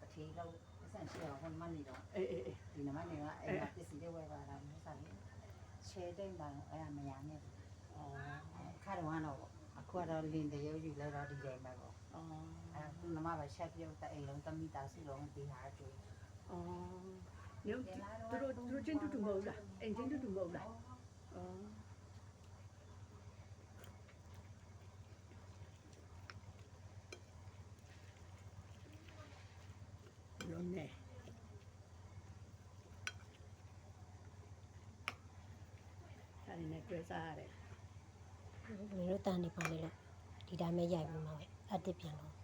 တစ်ထေလောက်ပတ်စံရှိအောင်ဟိုမနေတော့အေးအေးအေးဒီနမနေကအဲ့ဒါပစ္စည်းတွေဝယ်ပါတာမျိုးစားလေချဲတိတ်ပါအဲ့ဒါမရနဲ့အော်ခါတော့တော့အခုကတော့လင်းတရုပ်ယူလိုက်တော့ဒီတိုင်းပဲပေါ့အော်အဲ့ဒါနမပဲချက်ပြုတ်တဲ့အိမ်လုံးတမိသားစုလုံးဒီဟာကျွေးအော်ညတို့သူတို့သူတို့ချင်းတူတူမဟုတ်လားအိမ်ချင်းတူတူမဟုတ်လားအော်လုံးနေ ဒါနေနဲ့တွေ့စားရတယ်ဘယ်လိုတန်နေပါလေလို့ဒီတိုင်းပဲရိုက်ပြီးမှပဲအတစ်ပြန်တော့